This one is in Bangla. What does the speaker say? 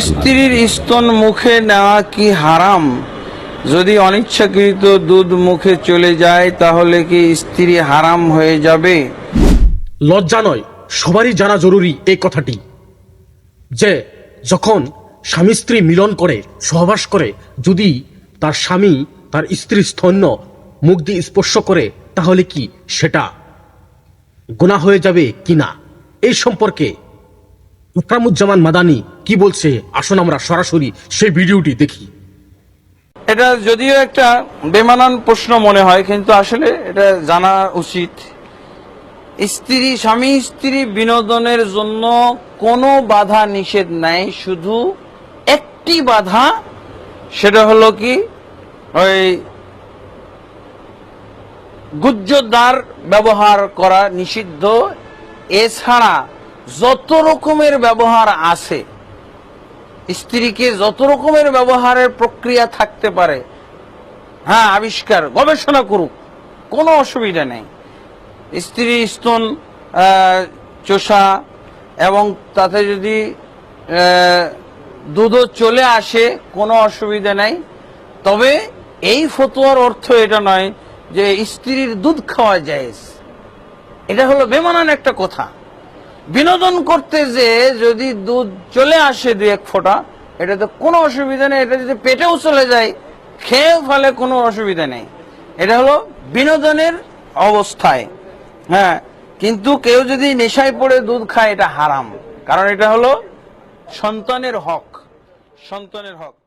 স্ত্রীর স্তন মুখে নেওয়া কি হারাম? যদি অনিচ্ছাকৃত দুধ মুখে চলে যায়, তাহলে কি স্ত্রী হারাম হয়ে যাবে? লজ্জা নয়, সবারই জানা জরুরি এই কথাটি। যে, যখন স্বামী স্ত্রী মিলন করে, সহবাস করে, যদি তার স্বামী তার স্ত্রীর স্তন্য মুখ দিয়ে স্পর্শ করে, তাহলে কি সেটা গুণা হয়ে যাবে কিনা এই সম্পর্কে ইকরামুজ্জামান মাদানি কি বলছে? আসুন আমরা সরাসরি সেই ভিডিওটি দেখি। এটা যদিও একটা বেমানান প্রশ্ন মনে হয়, কিন্তু আসলে এটা জানা উচিত। স্ত্রী, স্বামী স্ত্রী বিনোদনের জন্য কোনো বাধা নিষেধ নাই, শুধু একটি বাধা, সেটা হলো কি, ওই গুজ্জদার ব্যবহার করা নিষিদ্ধ। এছাড়া যত রকমের ব্যবহার আছে, স্ত্রীকে যত রকমের ব্যবহারের প্রক্রিয়া থাকতে পারে হ্যাঁ আবিষ্কার, গবেষণা করুক, কোনো অসুবিধা নেই। স্ত্রী স্তন চোষা এবং তাতে যদি দুধও চলে আসে, কোনো অসুবিধা নাই। তবে এই ফতোয়ার অর্থ এটা নয় যে স্ত্রীর দুধ খাওয়া যায় এটা হলো বেমানান একটা কথা। বিনোদন করতে যে যদি দুধ চলে আসে দু এক ফোঁটা, এটাতে কোনো অসুবিধা নেই। এটা যদি পেটেও চলে যায়, খেয়েও ফেলে কোনো অসুবিধা নেই। এটা হলো বিনোদনের অবস্থায়। হ্যাঁ কিন্তু কেউ যদি নেশায় পড়ে দুধ খায়, এটা হারাম। কারণ এটা হলো সন্তানের হক। সন্তানের হক।